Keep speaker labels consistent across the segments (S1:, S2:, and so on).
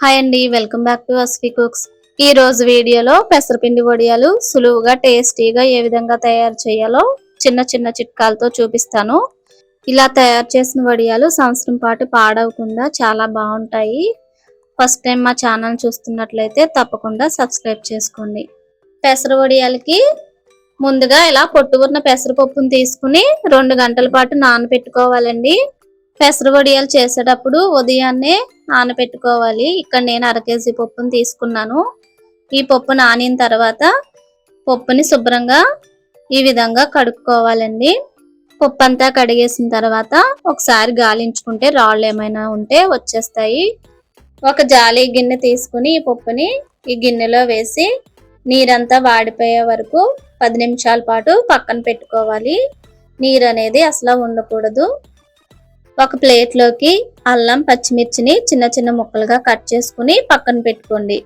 S1: Hi అండి welcome back to Asvi cooks. ఈ రోజు వీడియోలో పెసరపిండి వడియాలు సులువుగా టేస్టీగా ఏ విధంగా తయారు చేయాలో చిన్న చిన్న చిట్కాలతో చూపిస్తాను. ఇలా తయారు చేసిన వడియాలు సంవత్సరం పాటు పాడవకుండా చాలా బాగుంటాయి. ఫస్ట్ టైం మా ఛానల్ చూస్తున్నట్లయితే తప్పకుండా సబ్స్క్రైబ్ చేసుకోండి. పెసర వడియాలకి ముందుగా ఇలా పొట్టు ఉన్న పెసరపప్పును తీసుకుని రెండు గంటల పాటు నానబెట్టుకోవాలండి. పెసర వడియాలు చేసేటప్పుడు ఉదయాన్నే నానబెట్టుకోవాలి ఇక్కడ నేను అర కేజీ పప్పును తీసుకున్నాను. ఈ పప్పు నానిన తర్వాత పప్పుని శుభ్రంగా ఈ విధంగా కడుక్కోవాలండి. పప్పు అంతా కడిగేసిన తర్వాత ఒకసారి గాలించుకుంటే రాళ్ళు ఏమైనా ఉంటే వచ్చేస్తాయి. ఒక జాలి గిన్నె తీసుకుని ఈ పప్పుని ఈ గిన్నెలో వేసి నీరంతా వాడిపోయే వరకు పది నిమిషాల పాటు పక్కన పెట్టుకోవాలి. నీరు అనేది అసలు ఉండకూడదు. ఒక ప్లేట్లోకి అల్లం పచ్చిమిర్చిని చిన్న చిన్న ముక్కలుగా కట్ చేసుకుని పక్కన పెట్టుకోండి.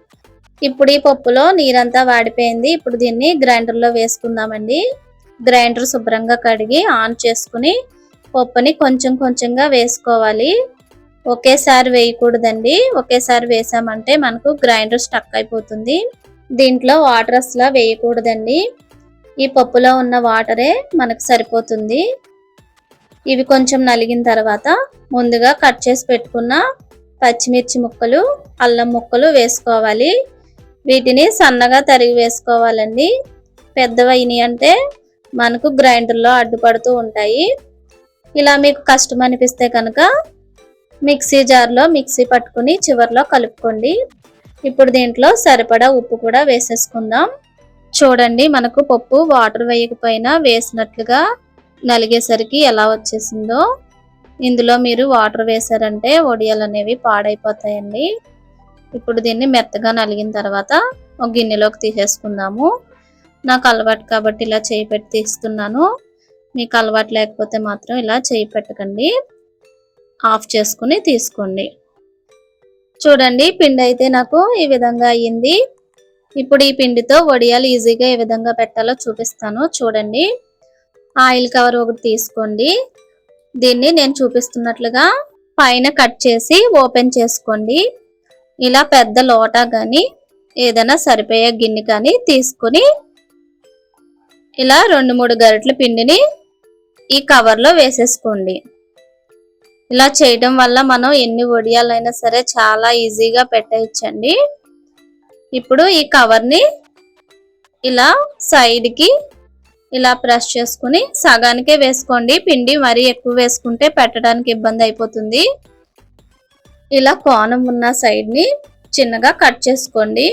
S1: ఇప్పుడు ఈ పప్పులో నీరంతా వాడిపోయింది. ఇప్పుడు దీన్ని గ్రైండర్లో వేసుకుందామండి. గ్రైండర్ శుభ్రంగా కడిగి ఆన్ చేసుకుని పప్పుని కొంచెం కొంచెంగా వేసుకోవాలి. ఒకేసారి వేయకూడదండి. ఒకేసారి వేసామంటే మనకు గ్రైండర్ స్టక్ అయిపోతుంది. దీంట్లో వాటర్ అసలు వేయకూడదండి. ఈ పప్పులో ఉన్న వాటరే మనకు సరిపోతుంది. ఇవి కొంచెం నలిగిన తర్వాత ముందుగా కట్ చేసి పెట్టుకున్న పచ్చిమిర్చి ముక్కలు అల్లం ముక్కలు వేసుకోవాలి. వీటిని సన్నగా తరిగి వేసుకోవాలండి. పెద్దవైనవి అంటే మనకు గ్రైండర్లో అడ్డుపడుతూ ఉంటాయి. ఇలా మీకు కష్టం అనిపిస్తే కనుక మిక్సీ జార్లో మిక్సీ పట్టుకుని చివర్లో కలుపుకోండి. ఇప్పుడు దీంట్లో సరిపడా ఉప్పు కూడా వేసేసుకుందాం. చూడండి మనకు పప్పు వాటర్ వేయకపోయినా వేసినట్లుగా నలిగేసరికి ఎలా వచ్చేసిందో ఇందులో మీరు వాటర్ వేసారంటే వడియాలు అనేవి పాడైపోతాయండి. ఇప్పుడు దీన్ని మెత్తగా నలిగిన తర్వాత ఒక గిన్నెలోకి తీసేసుకుందాము. నాకు అలవాటు కాబట్టి ఇలా చేయి పెట్టి తీస్తున్నాను. మీకు అలవాటు లేకపోతే మాత్రం ఇలా చేయి పెట్టకండి. ఆఫ్ చేసుకుని తీసుకోండి. చూడండి పిండి అయితే నాకు ఈ విధంగా అయ్యింది. ఇప్పుడు ఈ పిండితో వడియాలు ఈజీగా ఏ విధంగా పెట్టాలో చూపిస్తాను. చూడండి. ఆయిల్ కవర్ ఒకటి తీసుకోండి. దీన్ని నేను చూపిస్తున్నట్లుగా పైన కట్ చేసి ఓపెన్ చేసుకోండి. ఇలా పెద్ద లోటా కానీ ఏదైనా సరిపోయే గిన్నె కానీ తీసుకొని ఇలా రెండు మూడు గరిటెల పిండిని ఈ కవర్లో వేసేసుకోండి. ఇలా చేయడం వల్ల మనం ఎన్ని వడియాలైనా సరే చాలా ఈజీగా పెట్టేయచ్చండి. ఇప్పుడు ఈ కవర్ని ఇలా సైడ్కి ఇలా ప్రెస్ చేసుకుని సగానికే వేసుకోండి. పిండి మరీ ఎక్కువ వేసుకుంటే పెట్టడానికి ఇబ్బంది అయిపోతుంది. ఇలా కోణం ఉన్న సైడ్ని చిన్నగా కట్ చేసుకోండి.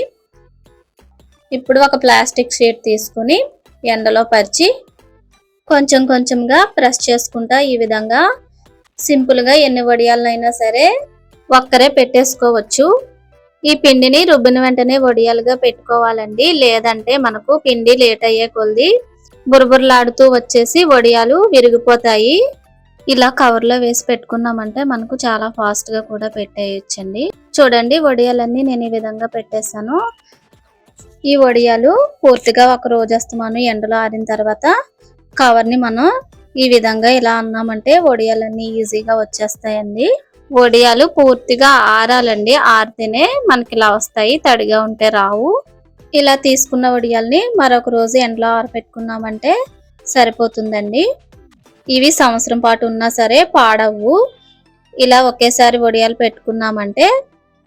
S1: ఇప్పుడు ఒక ప్లాస్టిక్ షీట్ తీసుకుని ఎండలో పరిచి కొంచెం కొంచెంగా ప్రెస్ చేసుకుంటా ఈ విధంగా సింపుల్గా ఎన్ని వడియాలనైనా సరే ఒక్కరే పెట్టేసుకోవచ్చు. ఈ పిండిని రుబ్బిన వెంటనే వడియాలుగా పెట్టుకోవాలండి. లేదంటే మనకు పిండి లేట్ అయ్యే కొద్ది బురబురలాడుతూ వచ్చేసి వడియాలు విరిగిపోతాయి. ఇలా కవర్లో వేసి పెట్టుకున్నామంటే మనకు చాలా ఫాస్ట్గా కూడా పెట్టేయచ్చండి. చూడండి వడియాలన్నీ నేను ఈ విధంగా పెట్టేశాను. ఈ వడియాలు పూర్తిగా ఒక రోజు వస్తున్నాను ఎండలో ఆరిన తర్వాత కవర్ని మనం ఈ విధంగా ఇలా అన్నామంటే వడియాలన్నీ ఈజీగా వచ్చేస్తాయండి. వడియాలు పూర్తిగా ఆరాలండి ఆరితేనే మనకి ఇలా వస్తాయి తడిగా ఉంటే రావు. ఇలా తీసుకున్న వడియాల్ని మరొక రోజు ఎండలో ఆరబెట్టుకున్నామంటే సరిపోతుందండి. ఇవి సంవత్సరం పాటు ఉన్నా సరే పాడవు. ఇలా ఒకేసారి వడియాలు పెట్టుకున్నామంటే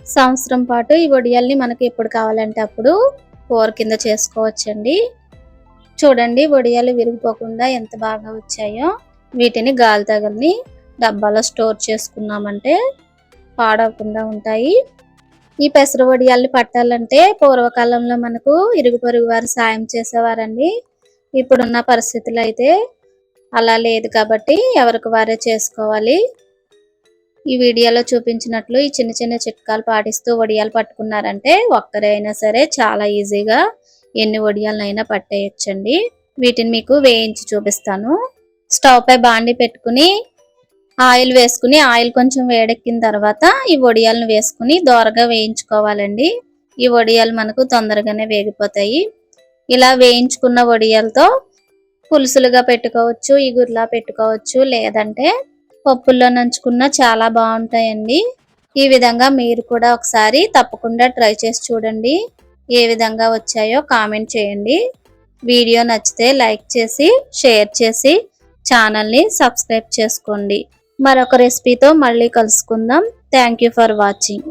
S1: సంవత్సరం పాటు ఈ వడియాల్ని మనకి ఎప్పుడు కావాలంటే అప్పుడు కూర కింద చేసుకోవచ్చండి. చూడండి వడియాలు విరిగిపోకుండా ఎంత బాగా వచ్చాయో. వీటిని గాలి తగలని డబ్బాలో స్టోర్ చేసుకున్నామంటే పాడవకుండా ఉంటాయి. ఈ పెసర వడియాల్ని పట్టాలంటే పూర్వకాలంలో మనకు ఇరుగు పొరుగు వారు సాయం చేసేవారండి. ఇప్పుడున్న పరిస్థితులు అయితే అలా లేదు కాబట్టి ఎవరికి వారే చేసుకోవాలి. ఈ వీడియోలో చూపించినట్లు ఈ చిన్న చిన్న చిట్కాలు పాటిస్తూ వడియాలు పట్టుకున్నారంటే ఒక్కరే అయినా సరే చాలా ఈజీగా ఎన్ని వడియాలనైనా పట్టేయచ్చండి. వీటిని మీకు వేయించి చూపిస్తాను. స్టవ్ పై బాండి పెట్టుకుని ఆయిల్ వేసుకుని ఆయిల్ కొంచెం వేడెక్కిన తర్వాత ఈ వడియాలను వేసుకుని దోరగా వేయించుకోవాలండి. ఈ వడియాలు మనకు తొందరగానే వేగిపోతాయి. ఇలా వేయించుకున్న వడియాలతో పులుసులుగా పెట్టుకోవచ్చు ఇగురులా పెట్టుకోవచ్చు లేదంటే పప్పుల్లో నంచుకున్న చాలా బాగుంటాయండి. ఈ విధంగా మీరు కూడా ఒకసారి తప్పకుండా ట్రై చేసి చూడండి. ఏ విధంగా వచ్చాయో కామెంట్ చేయండి. వీడియో నచ్చితే లైక్ చేసి షేర్ చేసి ఛానల్ని సబ్స్క్రైబ్ చేసుకోండి. మరొక రెసిపీతో మళ్ళీ కలుసుకుందాం. Thank you for watching